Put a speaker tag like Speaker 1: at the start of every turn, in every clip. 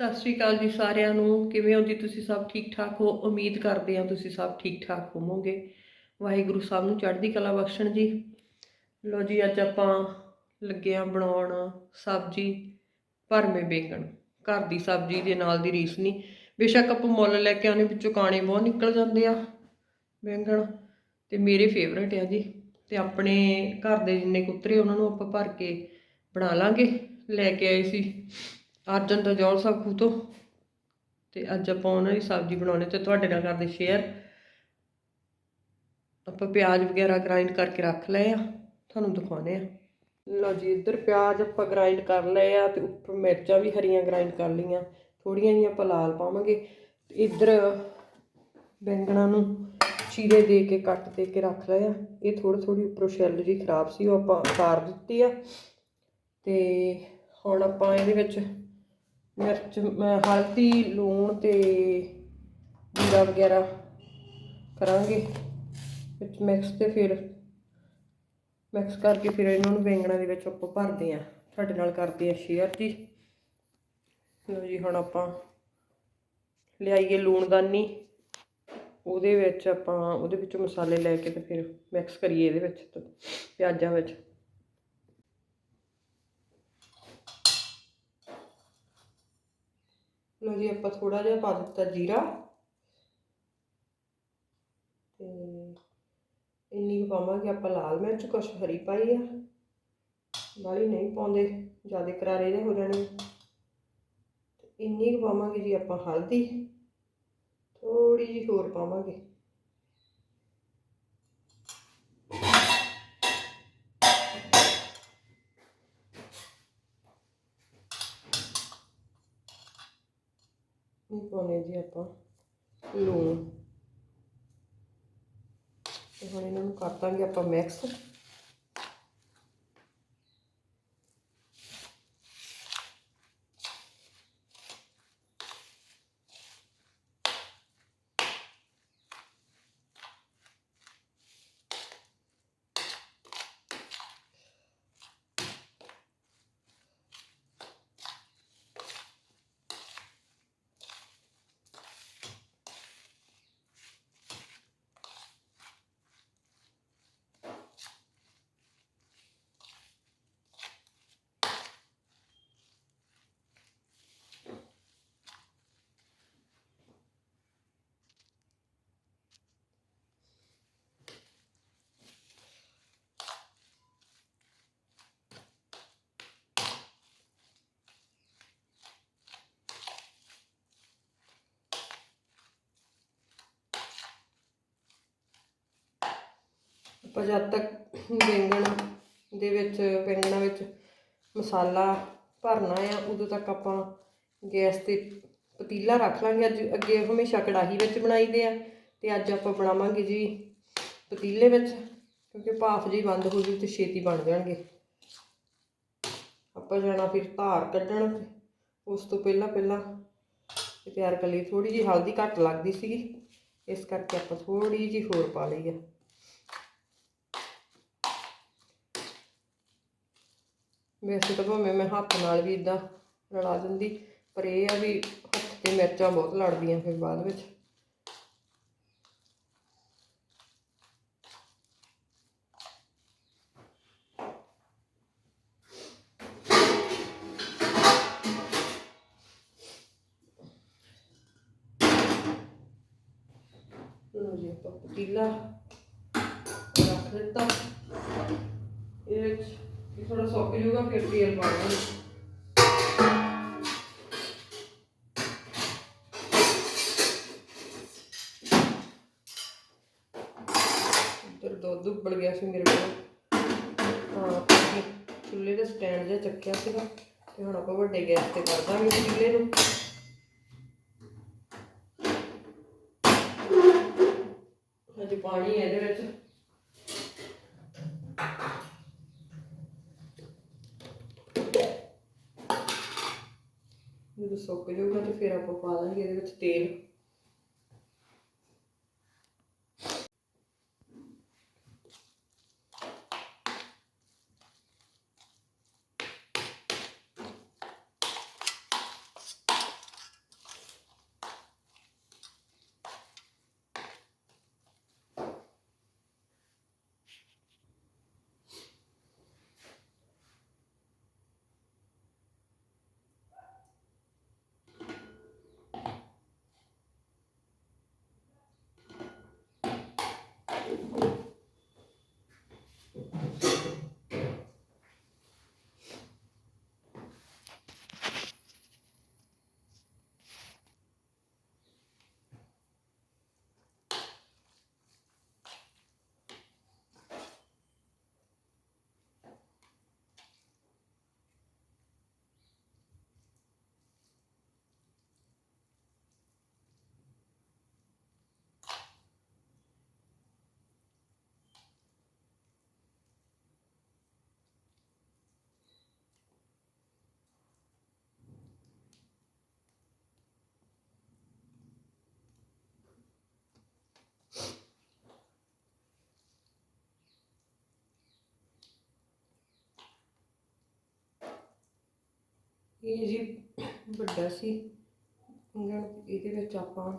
Speaker 1: ਸਤਿ ਸ਼੍ਰੀ ਅਕਾਲ ਜੀ ਸਾਰਿਆਂ ਨੂੰ। ਕਿਵੇਂ ਹੋ ਜੀ ਤੁਸੀਂ ਸਭ ਠੀਕ ਠਾਕ ਹੋ? ਉਮੀਦ ਕਰਦੇ ਹਾਂ ਤੁਸੀਂ ਸਭ ਠੀਕ ਠਾਕ ਹੋਵੋਗੇ। ਵਾਹਿਗੁਰੂ ਸਾਹਿਬ ਨੂੰ ਚੜ੍ਹਦੀ ਕਲਾ ਬਖਸ਼ਣ ਜੀ। ਲੋ ਜੀ, ਅੱਜ ਆਪਾਂ ਲੱਗੇ ਆ ਬਣਾਉਣ ਸਬਜ਼ੀ ਭਰਵੇਂ ਬੈਂਗਣ। ਘਰ ਦੀ ਸਬਜ਼ੀ ਦੇ ਨਾਲ ਦੀ ਰੀਸ ਨਹੀਂ। ਬੇਸ਼ੱਕ ਆਪਾਂ ਮੁੱਲ ਲੈ ਕੇ ਆਉਣੇ ਵਿੱਚੋਂ ਕਾਣੇ ਬਹੁਤ ਨਿਕਲ ਜਾਂਦੇ ਆ ਬੈਂਗਣ। ਤੇ ਮੇਰੇ ਫੇਵਰਟ ਆ ਜੀ। ਤੇ ਆਪਣੇ ਘਰ ਦੇ ਜਿੰਨੇ ਕੁੱਤਰੇ, ਉਹਨਾਂ ਨੂੰ ਆਪਾਂ ਭਰ ਕੇ ਬਣਾ ਲਾਂਗੇ। ਲੈ ਕੇ ਆਏ ਸੀ। ਅਰਜਨ ਤੋਂ ਜੋਲ ਸਾਖੂ ਤੋਂ ਤੇ ਅੱਜ ਆਪਾਂ ਉਹਨਾਂ ਦੀ ਸਬਜ਼ੀ ਬਣਾਉਣੀ ਤੇ ਤੁਹਾਡੇ ਨਾਲ ਕਰਦੇ ਸ਼ੇਅਰ ਆਪਾਂ ਪਿਆਜ਼ ਵਗੈਰਾ ਗ੍ਰਾਈਂਡ ਕਰਕੇ ਰੱਖ ਲਏ ਆ। ਤੁਹਾਨੂੰ ਦਿਖਾਉਣੇ ਆ। ਲਓ ਜੀ, ਇੱਧਰ ਪਿਆਜ਼ ਆਪਾਂ ਗ੍ਰਾਈਂਡ ਕਰ ਲਏ ਆ ਤੇ ਉੱਪਰ ਮਿਰਚਾਂ ਵੀ ਹਰੀਆਂ ਗ੍ਰਾਈਂਡ ਕਰ ਲਈਆਂ। ਥੋੜੀਆਂ ਜਿਹੀਆਂ ਆਪਾਂ ਲਾਲ ਪਾਵਾਂਗੇ। ਤੇ ਇੱਧਰ ਬੈਂਗਣਾਂ ਨੂੰ ਚੀਰੇ ਦੇ ਕੇ, ਕੱਟ ਦੇ ਕੇ ਰੱਖ ਲਏ ਆ। ਇਹ ਥੋੜੀ ਥੋੜੀ ਉੱਪਰੋਂ ਸ਼ੈਲ ਜੀ ਖਰਾਬ ਸੀ, ਉਹ ਆਪਾਂ ਉਤਾਰ ਦਿੱਤੀ ਆ। ਤੇ ਹੁਣ ਆਪਾਂ ਇਹਦੇ ਵਿੱਚ ਮਿਰਚ ਹਲਦੀ, ਲੂਣ ਤੇ ਜੀਰਾ ਵਗੈਰਾ ਕਰਾਂਗੇ। ਵਿੱਚ ਮਿਕਸ ਤੇ ਫਿਰ ਮਿਕਸ ਕਰਕੇ ਫਿਰ ਇਹਨਾਂ ਨੂੰ ਬੈਂਗਣਾ ਦੇ ਵਿੱਚ ਆਪਾਂ ਭਰਦੇ ਆ ਤੁਹਾਡੇ ਨਾਲ ਕਰਦੇ ਆ ਸ਼ੇਅਰ ਜੀ। ਲਓ ਜੀ, ਹੁਣ ਆਪਾਂ ਲਿਆਈਏ ਲੂਣਦਾਨੀ ਉਹਦੇ ਵਿੱਚ ਆਪਾਂ, ਉਹਦੇ ਵਿੱਚ ਮਸਾਲੇ ਲੈ ਕੇ ਤੇ ਫਿਰ ਮਿਕਸ ਕਰੀਏ ਇਹਦੇ ਵਿੱਚ ਪਿਆਜ਼ਾਂ ਵਿੱਚ। ਲਓ ਜੀ, ਆਪਾਂ ਥੋੜਾ ਜਿਹਾ ਪਾ ਦਿੱਤਾ ਜੀਰਾ। ਤੇ ਇੰਨੀ ਕੁ ਪਾਵਾਂਗੇ ਆਪਾਂ ਲਾਲ ਮਿਰਚ, ਕੁਛ ਹਰੀ ਪਾਈ ਆ। ਵਾਲੀ ਨਹੀਂ ਪਾਉਂਦੇ, ਜ਼ਿਆਦਾ ਕਰਾਰੇ ਜਿਹੇ ਹੋ ਜਾਣੇ। ਤੇ ਇੰਨੀ ਕੁ ਪਾਵਾਂਗੇ ਜੀ ਆਪਾਂ ਹਲਦੀ। ਥੋੜੀ ਜਿਹੀ ਹੋਰ ਪਾਵਾਂਗੇ। ਇਹ ਪਾਉਣੇ ਜੀ ਆਪਾਂ? ਲੂਣ। ਤੇ ਹੁਣ ਇਹਨਾਂ ਨੂੰ ਕਰ ਆਪਾਂ ਮਿਕਸ। ਆਪਾਂ ਜਦ ਤੱਕ ਬੈਂਗਣ ਦੇ ਵਿੱਚ, ਬੈਂਗਣਾਂ ਵਿੱਚ ਮਸਾਲਾ ਭਰਨਾ ਆ, ਉਦੋਂ ਤੱਕ ਆਪਾਂ ਗੈਸ ਤੇ ਪਤੀਲਾ ਰੱਖ ਲਾਂਗੇ। ਅੱਜ ਅੱਗੇ ਹਮੇਸ਼ਾ ਕੜਾਹੀ ਵਿੱਚ ਬਣਾਈਦੇ ਆ ਤੇ ਅੱਜ ਆਪਾਂ ਬਣਾਵਾਂਗੇ ਜੀ ਪਤੀਲੇ ਵਿੱਚ, ਕਿਉਂਕਿ ਭਾਫ ਜੀ ਬੰਦ ਹੋ ਜੂ ਤੇ ਛੇਤੀ ਬਣ ਜਾਣਗੇ। ਆਪਾਂ ਜਾਣਾ ਫਿਰ ਧਾਰ ਕੱਢਣ, ਉਸ ਤੋਂ ਪਹਿਲਾਂ ਪਹਿਲਾਂ ਤਿਆਰ ਕਰ ਲਈ। ਥੋੜੀ ਜਿਹੀ ਹਲਦੀ ਘੱਟ ਲੱਗਦੀ ਸੀਗੀ, ਇਸ ਕਰਕੇ ਆਪਾਂ ਥੋੜੀ ਜਿਹੀ ਹੋਰ ਪਾ ਲਈ ਆ। ਵੈਸੇ ਤਾਂ ਭਾਵੇਂ ਮੈਂ ਹੱਥ ਨਾਲ ਵੀ ਇਦਾਂ ਰਲਾ ਦਿੰਦੀ, ਪਰ ਇਹ ਆ ਵੀ ਹੱਥ ਤੇ ਮਿਰਚਾਂ ਬਹੁਤ ਲੜਦੀਆਂ ਫਿਰ ਬਾਅਦ ਵਿੱਚ। ਲਓ ਜੀ ਪਤੀਲਾ ਰੱਖ ਦਿੱਤਾ। ਇਹ ਵਿੱਚ ਇਹ ਥੋੜਾ ਸੁੱਕ ਜਾਊਗਾ, ਫਿਰ ਤੇਲ ਪਾ ਇੱਧਰ ਦੁੱਧ ਉੱਬਲ ਗਿਆ ਸੀ ਮੇਰੇ ਕੋਲ। ਹਾਂ ਚੁੱਲ੍ਹੇ ਦੇ ਸਟੈਂਡ ਜਿਹਾ ਚੱਕਿਆ ਸੀਗਾ, ਤੇ ਹੁਣ ਆਪਾਂ ਵੱਡੇ ਗੈਸ ਤੇ ਕਰ ਦਾਂਗੇ ਪਤੀਲੇ ਨੂੰ। ਹਜੇ ਪਾਣੀ ਹੈ ਇਹਦੇ ਵਿੱਚ ਜਦੋਂ ਸੁੱਕ ਜਾਊਗਾ ਤੇ ਫਿਰ ਆਪਾਂ ਪਾ ਦਾਂਗੇ ਇਹਦੇ ਵਿੱਚ ਤੇਲ। ਇਹ ਜੀ ਵੱਡਾ ਸੀ। ਇਹਦੇ ਵਿੱਚ ਆਪਾਂ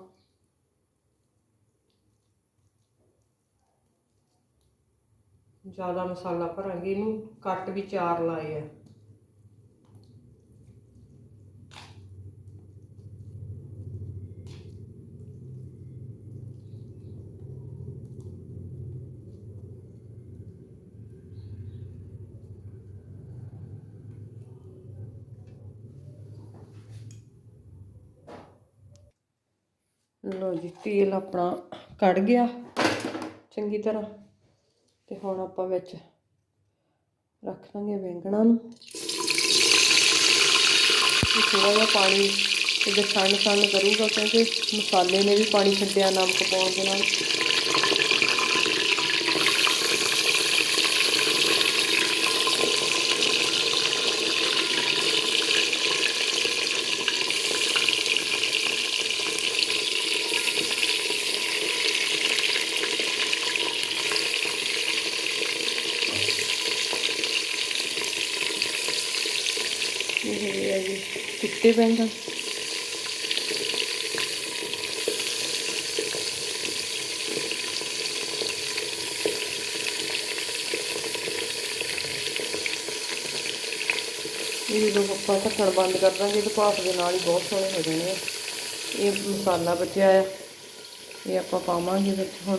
Speaker 1: ਜ਼ਿਆਦਾ ਮਸਾਲਾ ਭਰਾਂਗੇ। ਇਹਨੂੰ ਕੱਟ ਵੀ ਚਾਰ ਲਾਏ ਆ। ਲੋ ਜੀ, ਤੇਲ ਆਪਣਾ ਕੜ ਗਿਆ, ਚੰਗੀ ਤਰ੍ਹਾਂ। ਤੇ ਹੁਣ ਆਪਾਂ ਵਿੱਚ ਰੱਖ ਲਾਂਗੇ ਬੈਂਗਣਾ ਨੂੰ। ਤੇ ਥੋੜਾ ਜਿਹਾ ਪਾਣੀ ਤੇ ਛਾਣ ਛਾਣ ਕਰੂਗਾ ਕਿਉਂਕਿ ਮਸਾਲੇ ਨੇ ਵੀ ਪਾਣੀ ਛੱਡਿਆ, ਨਮਕ ਪਾਉਣ ਦੇ ਨਾਲ। ਇਹ ਹੈਗੇ ਆ ਜੀ ਚਿੱਟੇ ਬੈਂਗਣ ਇਹ ਜਦੋਂ ਆਪਾਂ ਢੱਕਣ ਬੰਦ ਕਰ ਦਾਂਗੇ ਤਾਂ ਭਾਫ ਦੇ ਨਾਲ ਹੀ ਬਹੁਤ ਸੋਹਣੇ ਹੋ ਜਾਣੇ ਆ ਇਹ ਮਸਾਲਾ ਬਚਿਆ ਆ ਇਹ ਆਪਾਂ ਪਾਵਾਂਗੇ ਵਿੱਚ ਹੁਣ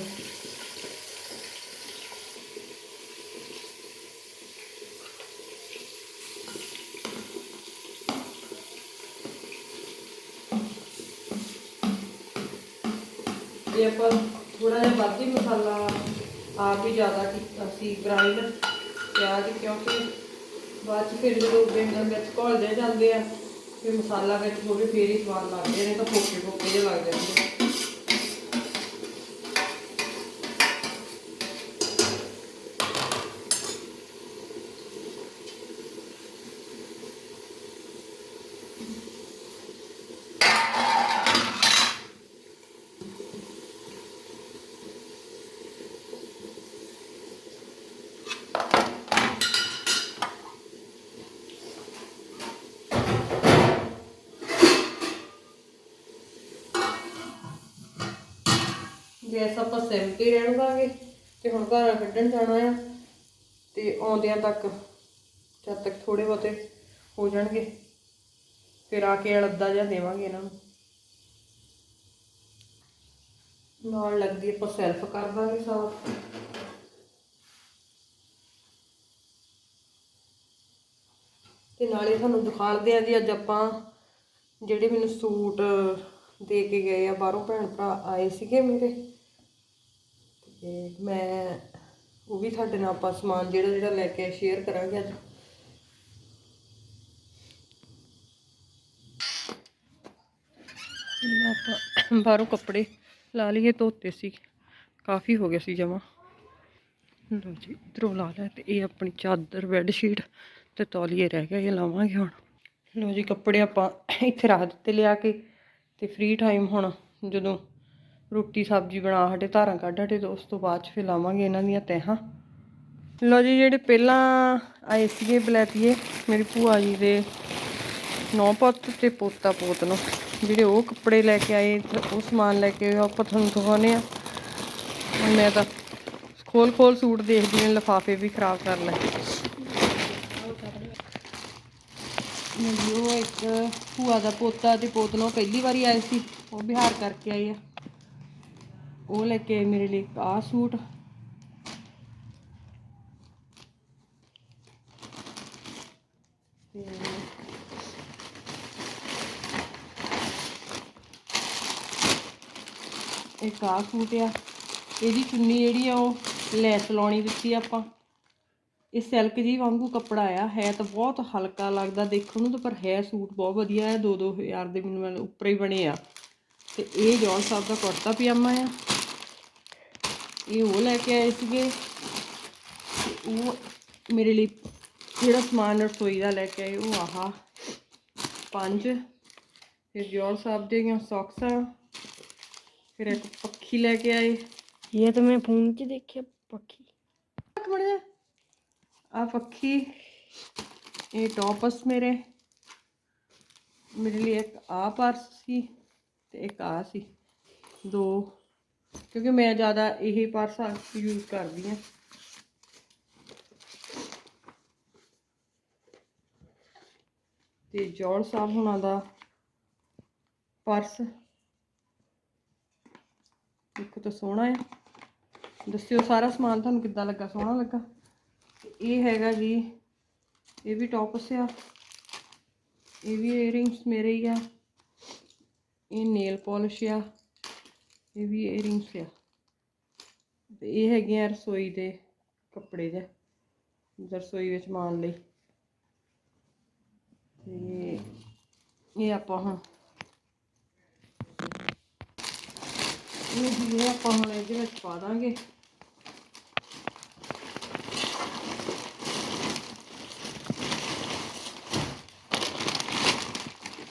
Speaker 1: ਇਹ ਆਪਾਂ ਥੋੜਾ ਜਿਹਾ ਵੱਧ ਹੀ ਮਸਾਲਾ ਆਪ ਹੀ ਜ਼ਿਆਦਾ ਕੀਤਾ ਸੀ ਗ੍ਰਾਈਂਡ ਪਿਆਜ਼ ਕਿਉਂਕਿ ਬਾਅਦ ਚ ਫਿਰ ਜਦੋਂ ਬੈਂਗਣ ਵਿੱਚ ਘੋਲਦੇ ਜਾਂਦੇ ਆ, ਫਿਰ ਮਸਾਲਾ ਵਿੱਚ ਹੋਵੇ ਫੇਰ ਹੀ ਸਵਾਦ ਲੱਗਦੇ ਨੇ ਤਾਂ ਫੋਕੇ ਫੋਕੇ ਜਿਹੇ ਲੱਗ ਜਾਂਦੇ ਗੈਸ ਆਪਾਂ ਸਿਮ ਤੇ ਰਹਿਣ ਦਾਂਗੇ ਤੇ ਹੁਣ ਘਰ ਕੱਢਣ ਜਾਣਾ ਆ। ਤੇ ਆਉਂਦਿਆਂ ਤੱਕ, ਜਦ ਤੱਕ ਥੋੜੇ ਬਹੁਤੇ ਹੋ ਜਾਣਗੇ, ਫਿਰ ਆ ਕੇ ਅਲੱਦਾ ਜਿਹਾ ਦੇਵਾਂਗੇ ਇਹਨਾਂ ਨੂੰ। ਨਾਲ ਲੱਗਦੀ ਆਪਾਂ ਸੈਲਫ ਕਰ ਦਾਂਗੇ ਸਾਫ਼ ਤੇ ਨਾਲੇ ਤੁਹਾਨੂੰ ਦਿਖਾਉਂਦੇ ਆ ਜੀ, ਅੱਜ ਆਪਾਂ ਜਿਹੜੇ ਮੈਨੂੰ ਸੂਟ ਦੇ ਕੇ ਗਏ ਆ, ਬਾਹਰੋਂ ਭੈਣ ਭਰਾ ਆਏ ਸੀਗੇ ਮੇਰੇ। ਤੇ ਮੈਂ, ਉਹ ਵੀ ਤੁਹਾਡੇ ਨਾਲ ਆਪਾਂ ਸਮਾਨ ਜਿਹੜਾ ਜਿਹੜਾ ਲੈ ਕੇ ਸ਼ੇਅਰ ਕਰਾਂਗੇ ਅੱਜ। ਪਹਿਲਾਂ ਆਪਾਂ ਬਾਹਰੋਂ ਕੱਪੜੇ ਲਾ ਲਈਏ, ਧੋਤੇ ਸੀ। ਕਾਫੀ ਹੋ ਗਿਆ ਸੀ ਜਮਾ। ਲੋ ਜੀ, ਇਧਰੋਂ ਲਾ ਲਿਆ ਤੇ ਇਹ ਆਪਣੀ ਚਾਦਰ ਬੈੱਡ ਸ਼ੀਟ ਤੇ ਤੌਲੀਏ ਰਹਿ ਗਏ, ਇਹ ਲਾਵਾਂਗੇ ਹੁਣ। ਲੋ ਜੀ, ਕੱਪੜੇ ਆਪਾਂ ਇੱਥੇ ਰੱਖ ਦਿੱਤੇ ਲਿਆ ਕੇ ਤੇ ਫ੍ਰੀ ਟਾਈਮ ਹੁਣ ਜਦੋਂ ਰੋਟੀ, ਸਬਜ਼ੀ ਬਣਾ ਹਟੇ, ਧਾਰਾਂ ਕੱਢ ਹਟੇ ਤੇ ਉਸ ਤੋਂ ਬਾਅਦ ਚ ਫਿਰ ਲਾਵਾਂਗੇ ਇਹਨਾਂ ਦੀਆਂ ਤਹਿਾਂ ਲੋ ਜੀ, ਜਿਹੜੇ ਪਹਿਲਾਂ ਆਏ ਸੀਗੇ ਬਲੈਤੀਏ, ਮੇਰੀ ਭੂਆ ਜੀ ਦੇ ਨੌ ਪੁੱਤ ਤੇ ਪੋਤਾ ਪੋਤ ਨੂੰ। ਜਿਹੜੇ ਉਹ ਕੱਪੜੇ ਲੈ ਕੇ ਆਏ, ਉਹ ਸਮਾਨ ਲੈ ਕੇ ਆਏ, ਉਹ ਆਪਾਂ ਤੁਹਾਨੂੰ ਦਿਖਾਉਂਦੇ ਆ ਮੈਂ ਤਾਂ ਖੋਲ ਖੋਲ ਸੂਟ ਦੇਖਦੀ ਨੇ ਲਫਾਫੇ ਵੀ ਖਰਾਬ ਕਰ ਲੈ ਉਹ ਇੱਕ ਭੂਆ ਦਾ ਪੋਤਾ ਤੇ ਪੋਤ ਨੂੰ ਪਹਿਲੀ ਵਾਰੀ ਆਏ ਸੀ, ਉਹ ਬਿਹਾਰ ਕਰਕੇ ਆਏ ਆ। ਉਹ ਲੈ ਕੇ ਆਏ ਮੇਰੇ ਲਈ ਆਹ ਸੂਟ। ਤੇ ਇੱਕ ਆਹ ਸੂਟ ਆ। ਇਹਦੀ ਚੁੰਨੀ ਜਿਹੜੀ ਆ ਉਹ ਲੈਸ ਲਾਉਣੀ ਦਿੱਤੀ ਆਪਾਂ। ਇਹ ਸਿਲਕ ਜੀ ਵਾਂਗੂ ਕੱਪੜਾ ਆ। ਹੈ ਤਾਂ ਬਹੁਤ ਹਲਕਾ ਲੱਗਦਾ ਦੇਖਣ ਨੂੰ, ਤਾਂ ਪਰ ਹੈ ਸੂਟ ਬਹੁਤ ਵਧੀਆ ਹੈ 2-2000 ਦੇ ਮੈਨੂੰ ਮਤਲਬ ਉੱਪਰ ਹੀ ਬਣੇ ਆ। ਤੇ ਇਹ ਜੌਨ ਸਾਹਿਬ ਦਾ ਕੁੜਤਾ ਪਜਾਮਾ ਆ। ਇਹ ਉਹ ਲੈ ਕੇ ਆਏ ਸੀਗੇ। ਉਹ ਮੇਰੇ ਲਈ ਜਿਹੜਾ ਸਮਾਨ ਰਸੋਈ ਦਾ ਲੈ ਕੇ ਆਏ ਉਹ ਆਹਾ ਪੰਜ। ਫਿਰ ਜੋਰ ਸਾਹਿਬ ਦੀਆਂ ਸੌਕਸਾਂ। ਫਿਰ ਇੱਕ ਪੱਖੀ ਲੈ ਕੇ ਆਏ।
Speaker 2: ਇਹ ਤਾਂ ਮੈਂ ਫੋਨ 'ਚ ਦੇਖਿਆ ਪੱਖੀ।
Speaker 1: ਇੱਕ ਮਿੰਟ। ਆ ਪੱਖੀ ਇਹ ਟੌਪਸ ਮੇਰੇ। ਮੇਰੇ ਲਈ ਇੱਕ ਆ ਪਰਸ ਸੀ ਤੇ ਇੱਕ ਆ ਸੀ। ਦੋ ਕਿਉਂਕਿ ਮੈਂ ਜ਼ਿਆਦਾ ਇਹ ਪਰਸ ਯੂਜ਼ ਕਰਦੀ ਹਾਂ ਤੇ ਜੌਨ ਸਾਹਿਬ ਹੁਣਾਂ ਦਾ ਪਰਸ। ਇੱਕ ਤਾਂ ਸੋਹਣਾ ਹੈ ਦੱਸਿਓ ਸਾਰਾ ਸਮਾਨ ਤੁਹਾਨੂੰ ਕਿੱਦਾਂ ਲੱਗਾ? ਸੋਹਣਾ ਲੱਗਾ? ਇਹ ਹੈਗਾ ਜੀ, ਇਹ ਵੀ ਟੌਪਸ ਆ। ਇਹ ਵੀ ਏਅਰਿੰਗਸ ਮੇਰੇ ਹੀ ਆ। ਇਹ ਨੇਲ ਪਾਲਿਸ਼ ਆ। ਇਹ ਵੀ ਏਅਰਿੰਗਸ ਆ ਤੇ ਇਹ ਹੈਗੇ ਆ ਰਸੋਈ ਦੇ ਕੱਪੜੇ ਦੇ ਰਸੋਈ ਵਿੱਚ ਮਾਣ ਲਈ। ਤੇ ਇਹ ਆਪਾਂ ਹੁਣ, ਇਹ ਇਹ ਆਪਾਂ ਹੁਣ ਇਹਦੇ ਵਿੱਚ ਪਾ ਦਾਂਗੇ।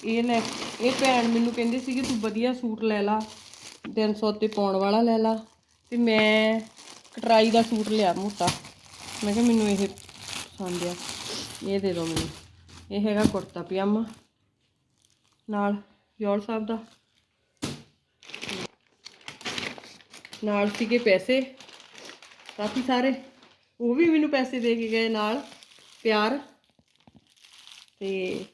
Speaker 1: ਇਹ ਲੈ, ਇਹ ਭੈਣ ਮੈਨੂੰ ਕਹਿੰਦੀ ਸੀ ਕਿ ਤੂੰ ਵਧੀਆ ਸੂਟ ਲੈ ਲਾ। 300 ਤੇ ਪਾਉਣ ਵਾਲਾ ਲੈ ਲਾ ਤੇ ਮੈਂ ਕਟਰਾਈ ਦਾ ਸੂਟ ਲਿਆ ਮੋਟਾ। ਮੈਂ ਕਿਹਾ ਮੈਨੂੰ ਇਹ ਪਸੰਦ ਆ। ਇਹ ਦੇ ਦਿਓ ਮੈਨੂੰ। ਇਹ ਹੈਗਾ ਕੁੜਤਾ ਪਜਾਮਾ ਨਾਲ ਜੋੜ ਸਾਹਿਬ ਦਾ। ਨਾਲ ਸੀਗੇ ਪੈਸੇ। ਕਾਫੀ ਸਾਰੇ ਉਹ ਵੀ ਮੈਨੂੰ ਪੈਸੇ ਦੇ ਕੇ ਗਏ ਨਾਲ ਪਿਆਰ। ਤੇ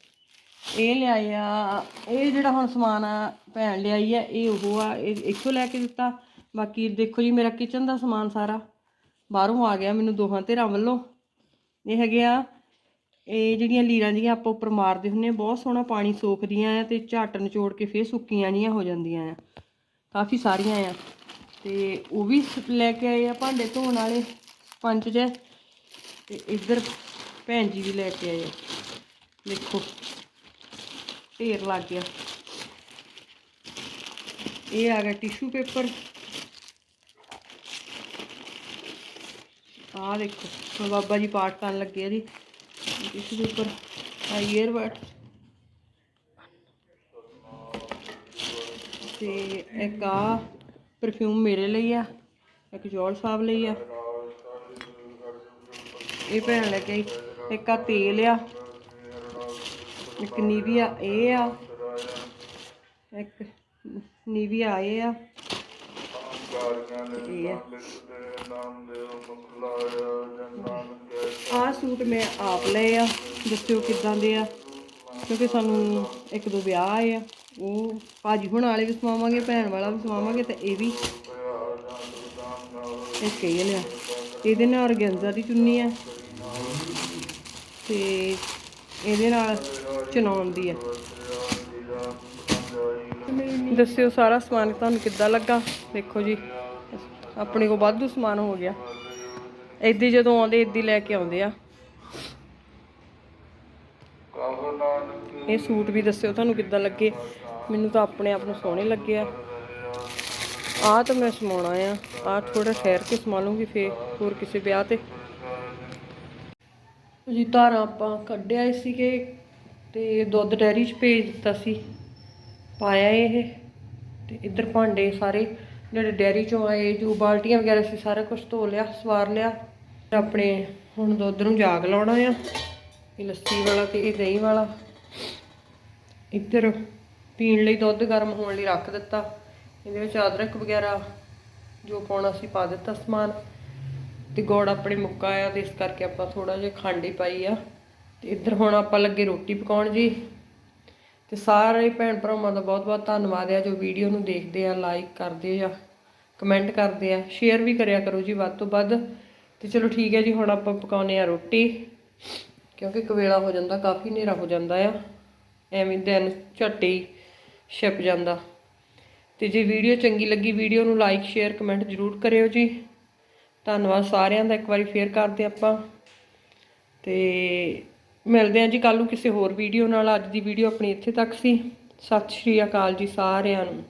Speaker 1: ਇਹ ਲਿਆਏ ਆ ਇਹ ਜਿਹੜਾ ਹੁਣ ਸਮਾਨ ਆ ਭੈਣ ਲਿਆਈ ਆ, ਇਹ ਉਹ ਆ, ਇਹ ਇੱਥੋਂ ਲੈ ਕੇ ਦਿੱਤਾ। ਬਾਕੀ ਦੇਖੋ ਜੀ, ਮੇਰਾ ਕਿਚਨ ਦਾ ਸਮਾਨ ਸਾਰਾ ਬਾਹਰੋਂ ਆ ਗਿਆ ਮੈਨੂੰ ਦੋਹਾਂ ਧਿਰਾਂ ਵੱਲੋਂ। ਇਹ ਹੈਗੇ ਆ, ਇਹ ਜਿਹੜੀਆਂ ਲੀਰਾਂ ਜੀਆਂ ਆਪਾਂ ਉੱਪਰ ਮਾਰਦੇ ਹੁੰਨੇ ਆ, ਬਹੁਤ ਸੋਹਣਾ ਪਾਣੀ ਸੋਖਦੀਆਂ ਆ ਤੇ ਝੱਟ ਨਿਚੋੜ ਕੇ ਫੇਰ ਸੁੱਕੀਆਂ ਜੀਆਂ ਹੋ ਜਾਂਦੀਆਂ ਆ। ਕਾਫੀ ਸਾਰੀਆਂ ਆ। ਤੇ ਉਹ ਵੀ ਸ- ਲੈ ਕੇ ਆਏ ਆ ਭਾਂਡੇ ਧੋਣ ਵਾਲੇ, ਪੰਜ ਜੇ। ਤੇ ਇੱਧਰ ਭੈਣ ਜੀ ਵੀ ਲੈ ਕੇ ਆਏ ਆ। ਦੇਖੋ। ਢੇਰ ਲੱਗ ਗਿਆ। ਇਹ ਆ ਗਿਆ ਟਿਸ਼ੂ ਪੇਪਰ ਆਹ ਦੇਖੋ, ਹੁਣ ਬਾਬਾ ਜੀ ਪਾਠ ਕਰਨ ਲੱਗੇ ਆ ਜੀ। ਟਿਸ਼ੂ ਪੇਪਰ ਆ ਈਅਰ ਤੇ ਇੱਕ ਆ ਪਰਫਿਊਮ ਮੇਰੇ ਲਈ ਆ, ਇੱਕ ਜੋਲ ਸਾਹਿਬ ਲਈ ਆ। ਇਹ ਭੈਣ ਲੈ ਕੇ ਇੱਕ ਆ ਤੇਲ ਆ। ਇੱਕ ਨੀਵੀਆ ਇਹ ਆ। ਇੱਕ ਨੀਵੀਆ ਇਹ ਆ। ਆ। ਆਹ ਸੂਟ ਮੈਂ ਆਪ ਲਏ ਆ। ਦੱਸਿਓ ਕਿੱਦਾਂ ਦੇ ਆ। ਕਿਉਂਕਿ ਸਾਨੂੰ ਇੱਕ ਦੋ ਵਿਆਹ ਆਏ ਆ। ਉਹ ਭਾਜੀ ਹੁਣ ਵਾਲੇ ਵੀ ਸਵਾਵਾਂਗੇ, ਭੈਣ ਵਾਲਾ ਵੀ ਸਵਾਵਾਂਗੇ ਤੇ ਇਹ ਵੀ। ਇੱਕ ਇਹ ਲਿਆ ਇਹਦੇ ਨਾਲ ਔਰਗੈਂਜ਼ਾ ਦੀ ਚੁੰਨੀ ਆ। ਤੇ ਇਹਦੇ ਨਾਲ ਚਨਾਉਣ ਦੀ ਦੱਸਿਓ ਸਾਰਾ ਸਮਾਨ ਤੁਹਾਨੂੰ ਕਿੱਦਾਂ ਲੱਗਾ? ਦੇਖੋ ਜੀ, ਆਪਣੇ ਕੋਲ ਵਾਧੂ ਸਮਾਨ ਹੋ ਗਿਆ। ਏਦੀ ਜਦੋਂ ਆਉਂਦੇ, ਏਦੀ ਲੈ ਕੇ ਆਉਂਦੇ ਆ। ਇਹ ਸੂਟ ਵੀ ਦੱਸਿਓ ਤੁਹਾਨੂੰ ਕਿੱਦਾਂ ਲੱਗੇ? ਮੈਨੂੰ ਤਾਂ ਆਪਣੇ ਆਪ ਨੂੰ ਸੋਹਣੇ ਲੱਗੇ ਆ। ਆਹ ਤਾਂ ਮੈਂ ਸਮਾਉਣਾ ਆ। ਆਹ ਥੋੜਾ ਠਹਿਰ ਕੇ ਸਮਾ ਲੂੰਗੀ ਫੇਰ, ਹੋਰ ਕਿਸੇ ਵਿਆਹ ਤੇ। ਜੀ, ਧਾਰਾਂ ਆਪਾਂ ਕੱਢਿਆ ਸੀਗੇ। ਤੇ ਦੁੱਧ ਡੈਰੀ 'ਚ ਭੇਜ ਦਿੱਤਾ ਸੀ। ਪਾਇਆ ਇਹ ਤੇ ਇੱਧਰ ਭਾਂਡੇ ਸਾਰੇ ਜਿਹੜੇ ਡੈਰੀ 'ਚੋਂ ਆਏ, ਜੋ ਬਾਲਟੀਆਂ ਵਗੈਰਾ ਸੀ, ਸਾਰਾ ਕੁਝ ਧੋ ਲਿਆ, ਸਵਾਰ ਲਿਆ। ਆਪਣੇ ਹੁਣ ਦੁੱਧ ਨੂੰ ਜਾਗ ਲਾਉਣਾ ਆ, ਇਹ ਲੱਸੀ ਵਾਲਾ ਤੇ ਇਹ ਦਹੀਂ ਵਾਲਾ। ਇੱਧਰ ਪੀਣ ਲਈ ਦੁੱਧ ਗਰਮ ਹੋਣ ਲਈ ਰੱਖ ਦਿੱਤਾ। ਇਹਦੇ ਵਿੱਚ ਅਦਰਕ ਵਗੈਰਾ ਜੋ ਪਾਉਣਾ ਸੀ, ਪਾ ਦਿੱਤਾ ਸਮਾਨ। ਤੇ ਗੁੜ ਆਪਣੇ ਮੁੱਕਾ ਆ, ਤੇ ਇਸ ਕਰਕੇ ਆਪਾਂ ਥੋੜਾ ਜਿਹਾ ਖੰਡ ਹੀ ਪਾਈ ਆ। ਤੇ ਇੱਧਰ ਹੁਣ ਆਪਾਂ ਲੱਗੇ ਰੋਟੀ ਪਕਾਉਣ ਜੀ। ਤੇ ਸਾਰੇ ਭੈਣ ਭਰਾਵਾਂ ਦਾ ਬਹੁਤ ਬਹੁਤ ਧੰਨਵਾਦ ਆ ਜੋ ਵੀਡੀਓ ਨੂੰ ਦੇਖਦੇ ਆ ਲਾਈਕ ਕਰਦੇ ਆ ਕਮੈਂਟ ਕਰਦੇ ਆ ਸ਼ੇਅਰ ਵੀ ਕਰਿਆ ਕਰੋ ਜੀ ਵੱਧ ਤੋਂ ਵੱਧ। ਤੇ ਚਲੋ ਠੀਕ ਹੈ ਜੀ, ਹੁਣ ਆਪਾਂ ਪਕਾਉਨੇ ਆ ਰੋਟੀ। ਕਿਉਂਕਿ ਕਵੇਲਾ ਹੋ ਜਾਂਦਾ, ਕਾਫੀ ਹਨੇਰਾ ਹੋ ਜਾਂਦਾ ਆ। ਐਵੇਂ ਦਿਨ ਝੱਟੇ ਛਿਪ ਜਾਂਦਾ। ਤੇ ਜੇ ਵੀਡੀਓ ਚੰਗੀ ਲੱਗੀ, ਵੀਡੀਓ ਨੂੰ ਲਾਈਕ ਸ਼ੇਅਰ ਕਮੈਂਟ ਜ਼ਰੂਰ ਕਰਿਓ ਜੀ। ਧੰਨਵਾਦ ਸਾਰਿਆਂ ਦਾ, ਇੱਕ ਵਾਰੀ ਫੇਰ ਕਰਦੇ ਆਪਾਂ। ਤੇ ਮਿਲਦੇ ਹਾਂ ਜੀ ਕੱਲ ਨੂੰ ਕਿਸੇ ਹੋਰ ਵੀਡੀਓ ਨਾਲ। ਅੱਜ ਦੀ ਵੀਡੀਓ ਆਪਣੀ ਇੱਥੇ ਤੱਕ ਸੀ। ਸਤਿ ਸ਼੍ਰੀ ਅਕਾਲ ਜੀ ਸਾਰਿਆਂ ਨੂੰ।